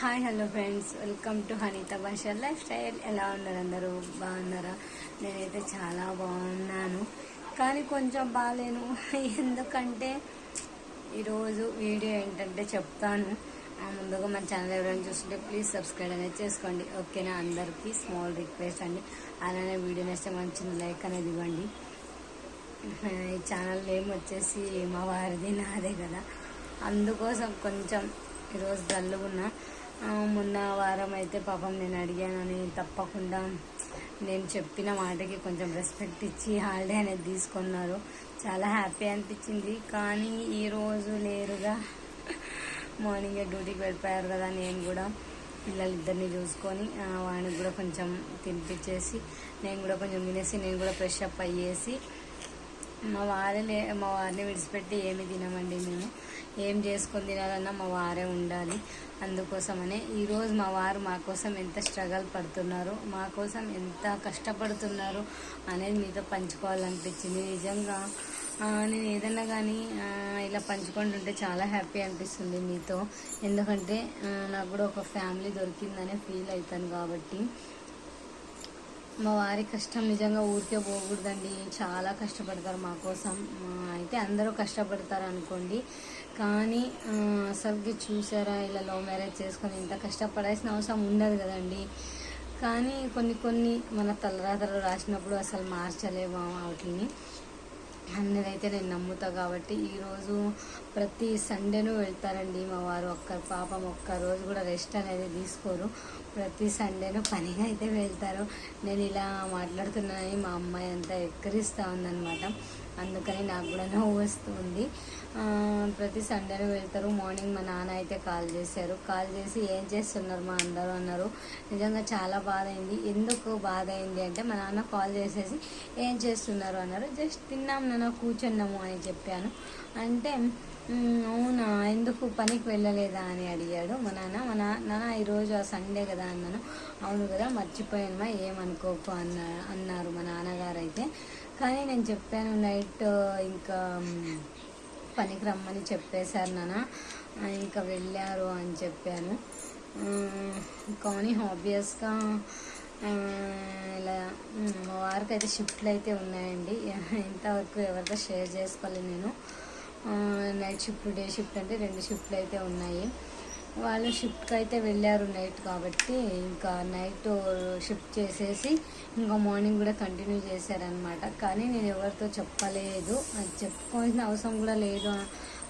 Hi hello friends. Welcome to Haneetha భాష life style. ఎలా ఉన్నారు అందరూ? బాగున్నారా? నేనైతే చాలా బాగున్నాను. కానీ కొంచెం బాగాలేను. ఎందుకంటే ఈరోజు వీడియో ఏంటంటే చెప్తాను. ముందుగా మన ఛానల్ ఎవరైనా చూస్తుంటే ప్లీజ్ సబ్స్క్రైబ్ అనేది చేసుకోండి. ఓకేనా? అందరికీ స్మాల్ రిక్వెస్ట్ అండి. అలానే వీడియో నచ్చితే మంచి లైక్ అనేది ఇవ్వండి. ఈ ఛానల్ నేమ్ వచ్చేసి మా వారిది నాదే కదా. అందుకోసం కొంచెం ఈరోజు డల్లుగున్నా మొన్న వారం అయితే పాపం నేను అడిగానని తప్పకుండా నేను చెప్పిన మాటకి కొంచెం రెస్పెక్ట్ ఇచ్చి హాలిడే అనేది తీసుకున్నారు. చాలా హ్యాపీ అనిపించింది. కానీ ఈరోజు లేరుగా మార్నింగే డ్యూటీకి వెళ్ళిపోయారు కదా నేను కూడా. పిల్లలిద్దరిని చూసుకొని వాడిని కూడా కొంచెం తినిపించేసి నేను కూడా కొంచెం తినేసి నేను కూడా ఫ్రెష్ అప్ అయ్యేసి మా వారే లే మా వారిని విడిచిపెట్టి ఏమి తినమండి మేము? ఏం చేసుకొని తినాలన్నా మా వారే ఉండాలి. అందుకోసమనే ఈరోజు మా వారు మా కోసం ఎంత స్ట్రగల్ పడుతున్నారు మా కోసం ఎంత కష్టపడుతున్నారు అనేది మీతో పంచుకోవాలనిపించింది. నిజంగా నేను ఏదన్నా కానీ ఇలా పంచుకుంటుంటే చాలా హ్యాపీ అనిపిస్తుంది మీతో. ఎందుకంటే నాకు కూడా ఒక ఫ్యామిలీ దొరికిందనే ఫీల్ అవుతాను కాబట్టి. మా వారి కష్టం నిజంగా ఊరికే పోకూడదండి. చాలా కష్టపడతారు మా కోసం. అయితే అందరూ కష్టపడతారు అనుకోండి కానీ అసలుకి చూసారా ఇలా లవ్ మ్యారేజ్ చేసుకొని ఇంత కష్టపడాల్సిన అవసరం ఉండదు కదండి. కానీ కొన్ని కొన్ని మన తలరాతలు రాసినప్పుడు అసలు మార్చలేము వాటిని. అన్నదైతే నేను నమ్ముతా కాబట్టి ఈరోజు ప్రతి సండేను వెళ్తారండి మా వారు ఒక్క పాపం ఒక్క రోజు కూడా రెస్ట్ అనేది తీసుకోరు. ప్రతి సండేను పనిగా అయితే వెళ్తారు. నేను ఇలా మాట్లాడుతున్నానని మా అమ్మాయి అంతా ఎక్కరిస్తూ ఉందనమాట అందుకని నాకు కూడా నవ్వు వస్తుంది. ప్రతి సండేను వెళ్తారు. మార్నింగ్ మా నాన్న అయితే కాల్ చేశారు. కాల్ చేసి ఏం చేస్తున్నారు మా అందరూ అన్నారు. నిజంగా చాలా బాధ అయింది ఎందుకు బాధ అయింది అంటే మా నాన్న కాల్ చేసేసి ఏం చేస్తున్నారు అన్నారు. జస్ట్ తిన్నాం నాన్న కూర్చున్నాము అని చెప్పాను. అంటే అవునా? ఎందుకు పనికి వెళ్ళలేదా అని అడిగాడు మా నాన్న. మా నాన్న ఈరోజు ఆ సండే కదా అన్నాను. అవును కదా మర్చిపోయానమ్మా ఏమనుకోకు అన్న అన్నారు మా నాన్నగారు అయితే కానీ నేను చెప్పాను నైట్ ఇంకా పనికి రమ్మని చెప్పేశారు నాన్న. ఇంకా వెళ్ళారు అని చెప్పాను. కానీ హాబియస్గా ఇలా వారికి అయితే షిఫ్ట్లు అయితే ఉన్నాయండి. ఇంతవరకు ఎవరితో షేర్ చేసుకోవాలి నేను. నైట్ షిఫ్ట్ డే షిఫ్ట్ అంటే రెండు షిఫ్ట్లు అయితే ఉన్నాయి. వాళ్ళు షిఫ్ట్కి అయితే వెళ్ళారు నైట్ కాబట్టి ఇంకా నైట్ షిఫ్ట్ చేసేసి ఇంకా మార్నింగ్ కూడా కంటిన్యూ చేశారనమాట కానీ నేను ఎవరితో చెప్పలేదు. అది చెప్పుకోవాల్సిన అవసరం కూడా లేదు.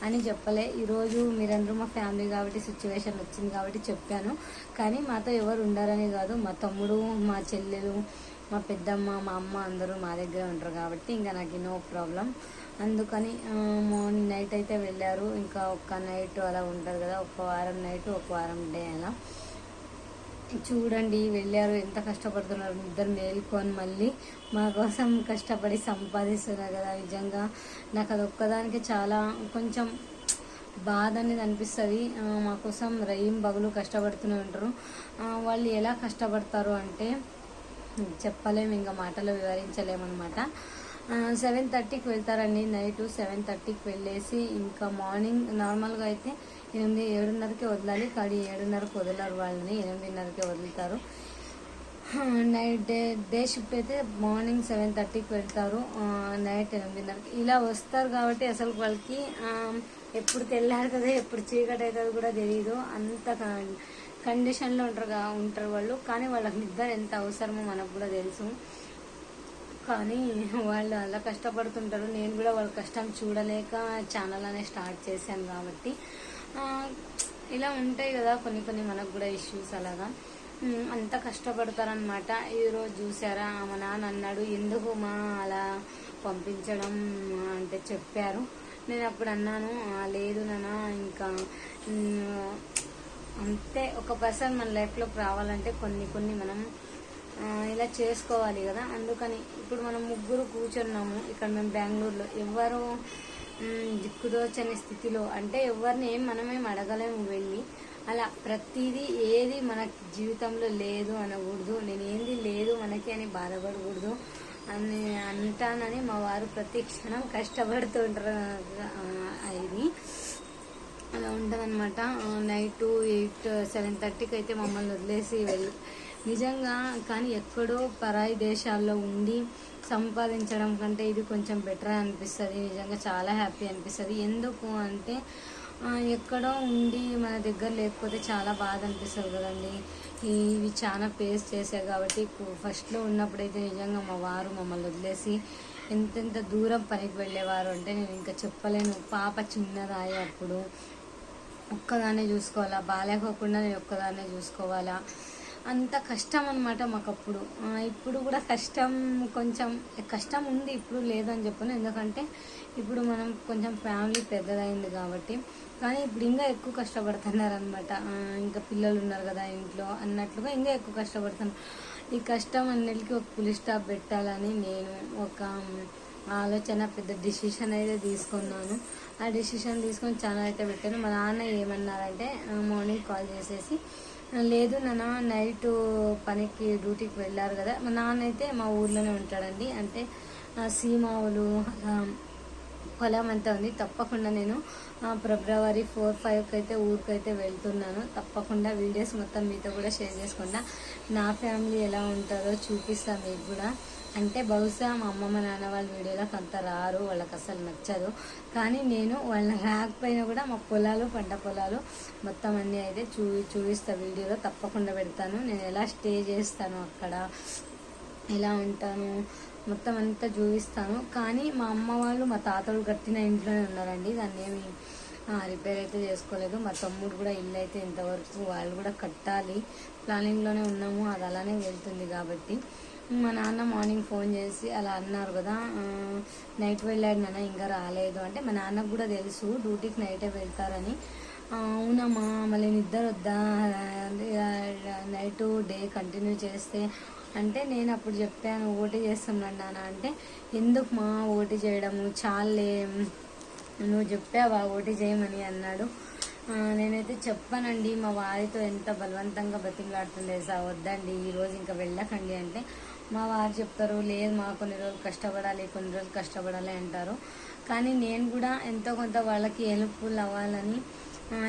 అని చెప్పలే. ఈరోజు మీరందరూ మా ఫ్యామిలీ కాబట్టి సిచ్యువేషన్ వచ్చింది కాబట్టి చెప్పాను. కానీ మాతో ఎవరు ఉండారని కాదు. మా తమ్ముడు మా చెల్లెలు మా పెద్దమ్మ మా అమ్మ అందరూ మా దగ్గర ఉంటారు కాబట్టి ఇంకా నాకు నో ప్రాబ్లం. అందుకని మార్నింగ్ నైట్ అయితే వెళ్ళారు. ఇంకా ఒక్క నైట్ అలా ఉంటుంది కదా. ఒక వారం నైట్ ఒక వారం డే అలా. చూడండి వెళ్ళారు. ఎంత కష్టపడుతున్నారు. ఇద్దరు మేలుకొని మళ్ళీ మా కోసం కష్టపడి సంపాదిస్తున్నారు కదా నిజంగా. నాకు అది ఒక్కదానికి చాలా కొంచెం బాధ అనేది అనిపిస్తుంది. మా కోసం రయ్యం బగులు కష్టపడుతూనే ఉంటారు. వాళ్ళు ఎలా కష్టపడతారు అంటే చెప్పలేము ఇంకా మాటలో వివరించలేమన్నమాట. సెవెన్ థర్టీకి వెళ్తారండి నైట్. సెవెన్ థర్టీకి వెళ్ళేసి ఇంకా మార్నింగ్ నార్మల్గా అయితే ఎనిమిది ఏడున్నరకి వదలాలి. కానీ ఏడున్నరకు వదలరు వాళ్ళని. ఎనిమిదిన్నరకే వదులుతారు. నైట్ డే డే షిఫ్ట్ అయితే మార్నింగ్ సెవెన్ థర్టీకి వెళ్తారు. నైట్ ఎనిమిదిన్నరకి. ఇలా వస్తారు కాబట్టి అసలు వాళ్ళకి ఎప్పుడు ఎప్పుడు కదా ఎప్పుడు చీకటి అవుతుందో కూడా తెలియదు అంత క- కండిషన్లో ఉంటారు ఉంటారు వాళ్ళు. కానీ వాళ్ళకి నిద్ర ఎంత అవసరమో మనకు కూడా తెలుసు. కానీ వాళ్ళు అలా కష్టపడుతుంటారు. నేను కూడా వాళ్ళ కష్టం చూడలేక ఛానల్ అనేది స్టార్ట్ చేశాను కాబట్టి. ఇలా ఉంటాయి కదా కొన్ని కొన్ని మనకు కూడా ఇష్యూస్ అలాగా. అంత కష్టపడతారనమాట ఈరోజు చూసారా మా నాన్న అన్నాడు ఎందుకు మా అలా పంపించడం అంటే చెప్పారు. నేను అప్పుడు అన్నాను లేదు నాన్న ఇంకా అంతే. ఒక పర్సన్ మన లైఫ్లోకి రావాలంటే కొన్ని కొన్ని మనం ఇలా చేసుకోవాలి కదా. అందుకని ఇప్పుడు మనం ముగ్గురు కూర్చున్నాము ఇక్కడ మేము బెంగళూరులో. ఎవరు దిక్కుదోచని స్థితిలో అంటే ఎవరిని ఏం మనమేం అడగలేము వెళ్ళి. అలా ప్రతిదీ ఏది మన జీవితంలో లేదు అనకూడదు నేను ఏంది లేదు మనకి అని బాధపడకూడదు అని అంటానని మా వారు ప్రతి క్షణం కష్టపడుతుంటారు ఉంటారు ఇది. అలా ఉంటుందన్నమాట. నైట్ ఎయిట్ సెవెన్ థర్టీకి అయితే మమ్మల్ని వదిలేసి వెళ్ళి. నిజంగా కానీ ఎక్కడో పరాయి దేశాల్లో ఉండి సంపాదించడం కంటే ఇది కొంచెం బెటర్ అనిపిస్తుంది. నిజంగా చాలా హ్యాపీ అనిపిస్తుంది. ఎందుకు అంటే ఎక్కడో ఉండి మన దగ్గర లేకపోతే చాలా బాధ అనిపిస్తుంది కదండి. ఇవి చాలా ఫేస్ చేసా కాబట్టి ఫస్ట్లో ఉన్నప్పుడైతే నిజంగా మా వారు మమ్మల్ని వదిలేసి ఎంతెంత దూరం పనికి వెళ్ళేవారు అంటే నేను ఇంకా చెప్పలేను. పాప చిన్నదాయి అప్పుడు ఒక్కదాన్నే చూసుకోవాలా? బాగాలేకోకుండా నేను ఒక్కదాన్నే చూసుకోవాలా? అంత కష్టం అనమాట మాకు అప్పుడు ఇప్పుడు కూడా కష్టం కొంచెం కష్టం ఉంది ఇప్పుడు లేదని చెప్పను. ఎందుకంటే ఇప్పుడు మనం కొంచెం ఫ్యామిలీ పెద్దదైంది కాబట్టి. కానీ ఇప్పుడు ఇంకా ఎక్కువ కష్టపడుతున్నారు అనమాట ఇంకా పిల్లలు ఉన్నారు కదా ఇంట్లో అన్నట్లుగా ఇంకా ఎక్కువ కష్టపడుతున్నారు. ఈ కష్టం అన్నిటికీ ఒక పులి స్టాప్ పెట్టాలని నేను ఒక ఆలోచన పెద్ద డిసిషన్ అయితే తీసుకున్నాను. ఆ డిసిషన్ తీసుకొని ఛానల్ అయితే పెట్టాను. మా నాన్న ఏమన్నారంటే మార్నింగ్ కాల్ చేసేసి లేదు నాన్న నైట్ పనికి డ్యూటీకి వెళ్ళారు కదా. మా నాన్న అయితే మా ఊర్లోనే ఉంటాడండి. అంటే సీమావులు అలా పొలం అంతా ఉంది. తప్పకుండా నేను ఫిబ్రవరి ఫోర్ ఫైవ్కి అయితే ఊరికైతే వెళ్తున్నాను. తప్పకుండా వీడియోస్ మొత్తం మీతో కూడా షేర్ చేసుకుంటా. నా ఫ్యామిలీ ఎలా ఉంటుందో చూపిస్తాను మీకు కూడా. అంటే బహుశా మా అమ్మమ్మ నాన్న వాళ్ళ వీడియోలకు అంత రారు వాళ్ళకి అసలు నచ్చదు. కానీ నేను వాళ్ళ రాకపోయినా కూడా మా పొలాలు పంట పొలాలు మొత్తం అన్నీ అయితే చూ చూపిస్తా వీడియోలో తప్పకుండా పెడతాను. నేను ఎలా స్టే చేస్తాను అక్కడ ఎలా ఉంటాను మొత్తం అంతా చూపిస్తాను. కానీ మా అమ్మ వాళ్ళు మా తాతలు కట్టిన ఇంట్లోనే ఉన్నారండి. దాన్ని ఏమి రిపేర్ అయితే చేసుకోలేదు. మా తమ్ముడు కూడా ఇల్లు అయితే ఇంతవరకు వాళ్ళు కూడా కట్టాలి. ప్లానింగ్లోనే ఉన్నాము. అది అలానే వెళ్తుంది కాబట్టి. మా నాన్న మార్నింగ్ ఫోన్ చేసి అలా అన్నారు కదా నైట్ వెళ్ళాడు నాన్న ఇంకా రాలేదు అంటే మా నాన్నకు కూడా తెలుసు డ్యూటీకి నైటే వెళ్తారని. అవునమ్మా మళ్ళీ నిద్ర వద్దా? నైట్ డే కంటిన్యూ చేస్తే అంటే నేను అప్పుడు చెప్పాను ఓటీ చేస్తున్నాను నాన్న అంటే ఎందుకు మా ఓటీ చేయడము? చాలే నువ్వు చెప్పావా ఓటీ చేయమని అన్నాడు. నేనైతే చెప్పానండి మా వారితో ఎంత బలవంతంగా బతిమలాడుతుంది సా వద్దండి ఈరోజు ఇంకా వెళ్ళకండి అంటే మా వారు చెప్తారు లేదు మా కొన్ని రోజులు కష్టపడాలి కొన్ని రోజులు కష్టపడాలి అంటారు. కానీ నేను కూడా ఎంతో కొంత వాళ్ళకి హెల్ప్ఫుల్ అవ్వాలని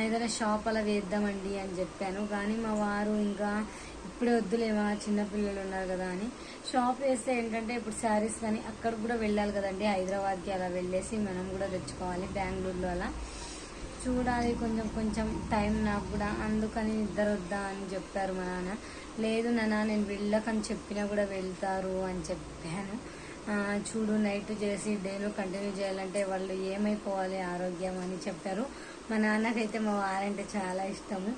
ఏదైనా షాప్ అలా వేద్దామండి అని చెప్పాను. కానీ మా వారు ఇంకా ఇప్పుడే వద్దులేమా చిన్నపిల్లలు ఉన్నారు కదా అని. షాప్ వేస్తే ఏంటంటే ఇప్పుడు శారీస్ కానీ అక్కడ కూడా వెళ్ళాలి కదండి. హైదరాబాద్కి అలా వెళ్ళేసి మనం కూడా తెచ్చుకోవాలి బెంగళూరులో అలా. చూడాలి కొంచెం కొంచెం టైం నాకు కూడా. అందుకని నిద్ర వద్దా అని చెప్పారు మా నాన్న. లేదు నాన్న నేను వెళ్ళకని చెప్పినా కూడా వెళ్తారు అని చెప్పాను. చూడు నైట్ చేసి డేలో కంటిన్యూ చేయాలంటే వాళ్ళు ఏమైపోవాలి ఆరోగ్యం అని చెప్పారు. మా నాన్నకైతే మా వారంటే చాలా ఇష్టము.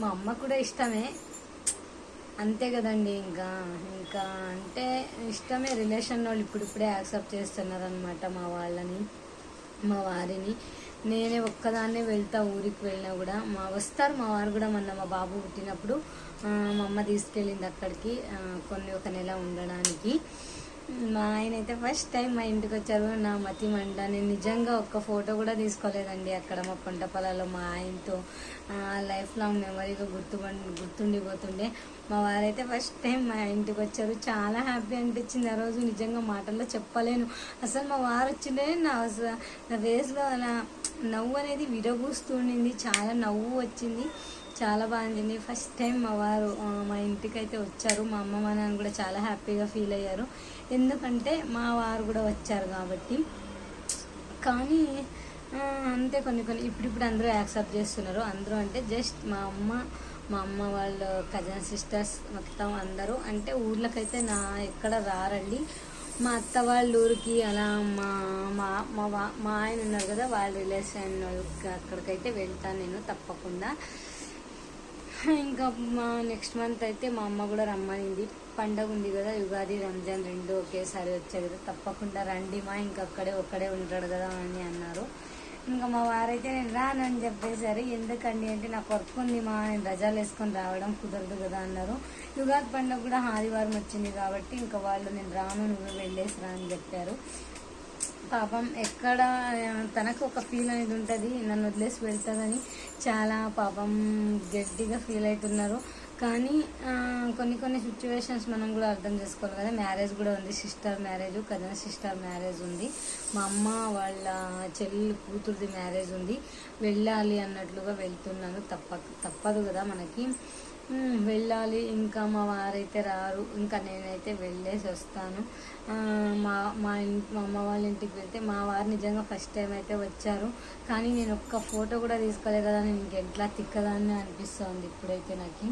మా అమ్మ కూడా ఇష్టమే. అంతే కదండి ఇంకా. ఇంకా అంటే ఇష్టమే. రిలేషన్ వాళ్ళు ఇప్పుడిప్పుడే యాక్సెప్ట్ చేస్తున్నారు అనమాట మా వాళ్ళని. మా వారిని. నేనే ఒక్కదాన్నే వెళ్తా ఊరికి వెళ్ళినా కూడా. మా వస్తారు మా వారు కూడా మొన్న మా బాబు పుట్టినప్పుడు. మా అమ్మ తీసుకెళ్ళింది అక్కడికి కొన్ని ఒక నెల ఉండడానికి. మా ఆయన అయితే ఫస్ట్ టైం మా ఇంటికి వచ్చారు నా మతి మండ నేను నిజంగా ఒక్క ఫోటో కూడా తీసుకోలేదండి అక్కడ మా పంట పొలాల్లో మా ఆయనతో. లైఫ్ లాంగ్ మెమరీగా గుర్తు గుర్తుండిపోతుండే. మా వారైతే ఫస్ట్ టైం మా ఇంటికి వచ్చారు. చాలా హ్యాపీ అనిపించింది ఆ రోజు. నిజంగా మాటల్లో చెప్పలేను. అసలు మా వారు వచ్చిండే నా నా ఫేస్లో అలా నవ్వు అనేది విరగూస్తుండింది చాలా నవ్వు వచ్చింది. చాలా బాగుంది ఫస్ట్ టైం మా వారు మా ఇంటికి అయితే వచ్చారు. మా అమ్మ మా నాన్న కూడా చాలా హ్యాపీగా ఫీల్ అయ్యారు. ఎందుకంటే మా వారు కూడా వచ్చారు కాబట్టి. కానీ అంతే కొన్ని కొన్ని ఇప్పుడిప్పుడు అందరూ యాక్సెప్ట్ చేస్తున్నారు. అందరూ అంటే జస్ట్ మా అమ్మ మా అమ్మ వాళ్ళ కజన్ సిస్టర్స్ మొత్తం అందరూ. అంటే ఊర్లకైతే నా ఎక్కడ రారండి. మా అత్త వాళ్ళ ఊరికి అలా మా మా మా మా ఆయన ఉన్నారు కదా వాళ్ళ రిలేషన్ అక్కడికైతే వెళ్తాను నేను తప్పకుండా. ఇంకా మా నెక్స్ట్ మంత్ అయితే మా అమ్మ కూడా రమ్మనింది. పండగ ఉంది కదా యుగాది రంజాన్ రెండు ఒకేసారి వచ్చాయి కదా తప్పకుండా రండి మా ఇంకా అక్కడే ఒక్కడే ఉంటాడు కదా అని అన్నారు. ఇంకా మా వారైతే నేను రానని చెప్పేశారు. ఎందుకండి అంటే నాకు వర్క్ ఉంది మా నేను రజాలు వేసుకొని రావడం కుదరదు కదా అన్నారు. యుగాది పండుగ కూడా ఆదివారం వచ్చింది కాబట్టి ఇంకా వాళ్ళు నేను రాను నువ్వు వెళ్ళేసి రా అని చెప్పారు. పాపం ఎక్కడ తనకు ఒక ఫీల్ అనేది ఉంటుంది నన్ను వదిలేసి వెళ్తుందని చాలా పాపం గట్టిగా ఫీల్ అవుతున్నారు. కానీ కొన్ని కొన్ని సిచ్యువేషన్స్ మనం కూడా అర్థం చేసుకోవాలి కదా. మ్యారేజ్ కూడా ఉంది sister marriage cousin sister marriage ఉంది. మా అమ్మ వాళ్ళ చెల్లి కూతురుది మ్యారేజ్ ఉంది. వెళ్ళాలి అన్నట్లుగా వెళ్తున్నాను. తప్ప తప్పదు కదా మనకి. వెళ్ళాలి. ఇంకా మా వారైతే రారు. ఇంకా నేనైతే వెళ్ళేసి వస్తాను. మా మా ఇంటి మా అమ్మ వాళ్ళ ఇంటికి వెళ్తే మా వారు నిజంగా ఫస్ట్ టైం అయితే వచ్చారు. కానీ నేను ఒక్క ఫోటో కూడా తీసుకోలేదు కదా. నేను ఇంకెట్లా తిక్కదాన్ని అనిపిస్తుంది ఇప్పుడైతే నాకు.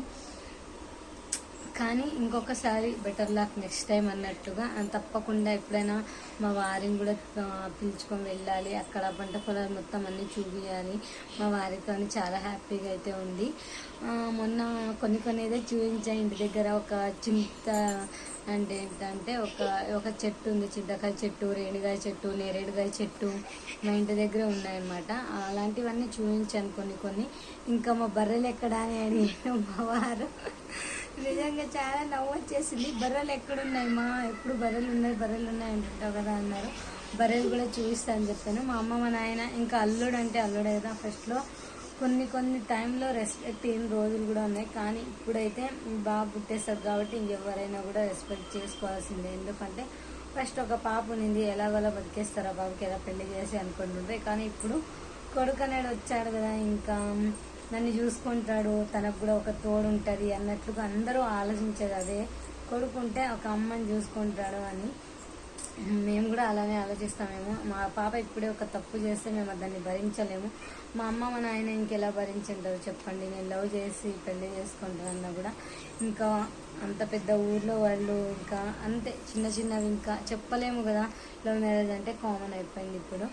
కానీ ఇంకొకసారి బెటర్ లక్ నెక్స్ట్ టైం అన్నట్టుగా. తప్పకుండా ఎప్పుడైనా మా వారిని కూడా పిలుచుకొని వెళ్ళాలి. అక్కడ పంట పొలాలు మొత్తం అన్నీ చూపించాలి మా వారితో చాలా హ్యాపీగా అయితే ఉంది. మొన్న కొన్ని కొన్ని అయితే చూపించా. ఇంటి దగ్గర ఒక చింత అంటే ఏంటంటే ఒక ఒక చెట్టు ఉంది. చింతకాయ చెట్టు రేణిగాయ చెట్టు నేరేడుగాయ చెట్టు మా ఇంటి దగ్గర ఉన్నాయన్నమాట. అలాంటివన్నీ చూపించాను కొన్ని కొన్ని. ఇంకా మా బర్రెలు ఎక్కడా అని అడిగాను మా వారు. నిజంగా చాలా నవ్వు వచ్చేసింది. బర్రెలు ఎక్కడున్నాయి మా? ఎప్పుడు బర్రెలు ఉన్నాయి బర్రెలు ఉన్నాయి అంటుంటావు కదా అన్నారు. బర్రెలు కూడా చూపిస్తా అని చెప్పాను. మా అమ్మ మా నాయన ఇంకా అల్లుడు అంటే అల్లుడే కదా ఫస్ట్లో. కొన్ని కొన్ని టైంలో రెస్పెక్ట్ ఏం రోజులు కూడా ఉన్నాయి. కానీ ఇప్పుడైతే బాగా పుట్టేస్తారు కాబట్టి ఇంకెవరైనా కూడా రెస్పెక్ట్ చేసుకోవాల్సిందే. ఎందుకంటే ఫస్ట్ ఒక పాప ఉన్నింది. ఎలాగోలా బతికేస్తారు? ఆ బాబుకి ఎలా పెళ్ళి చేసి అనుకుంటుంటే కానీ ఇప్పుడు కొడుకు అనేది వచ్చాడు కదా. ఇంకా నన్ను చూసుకుంటాడు తనకు కూడా ఒక తోడు ఉంటుంది అన్నట్లుగా అందరూ ఆలోచించేది అదే. కొడుకుంటే ఒక అమ్మని చూసుకుంటాడు అని. మేము కూడా అలానే ఆలోచిస్తామేమో. మా పాప ఇప్పుడే ఒక తప్పు చేస్తే మేము దాన్ని భరించలేము. మా అమ్మ మా నాయన ఇంకెలా భరించుంటారు చెప్పండి. నేను లవ్ చేసి పెళ్ళి చేసుకుంటానన్నా కూడా ఇంకా అంత పెద్ద ఊర్లో వాళ్ళు ఇంకా అంతే చిన్న చిన్నవి ఇంకా చెప్పలేము కదా. లవ్ మ్యారేజ్ అంటే కామన్ అయిపోయింది ఇప్పుడు.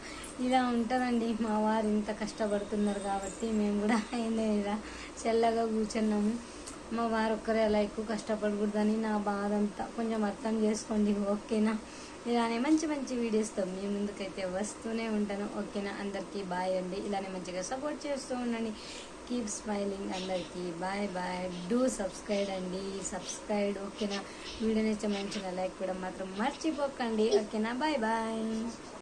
ఇలా ఉంటుందండి. మా వారు ఇంత కష్టపడుతున్నారు కాబట్టి మేము కూడా ఏందో ఇలా చల్లగా కూర్చున్నాము. మా వారు ఒక్కరే అలా ఎక్కువ కష్టపడకూడదని నా బాధ అంతా కొంచెం అర్థం చేసుకోండి ఓకేనా? ఇలానే మంచి మంచి వీడియోస్తో మీ ముందుకైతే వస్తూనే ఉంటాను. ఓకేనా? అందరికీ బాయ్ అండి. ఇలానే మంచిగా సపోర్ట్ చేస్తూ ఉండండి. కీప్ స్మైలింగ్ అందరికీ బాయ్ బాయ్. డూ సబ్స్క్రైబ్ అండి. సబ్స్క్రైబ్ ఓకేనా? వీడియో నచ్చే మంచిగా లైక్ కూడా మాత్రం మర్చిపోకండి. ఓకేనా? Bye bye.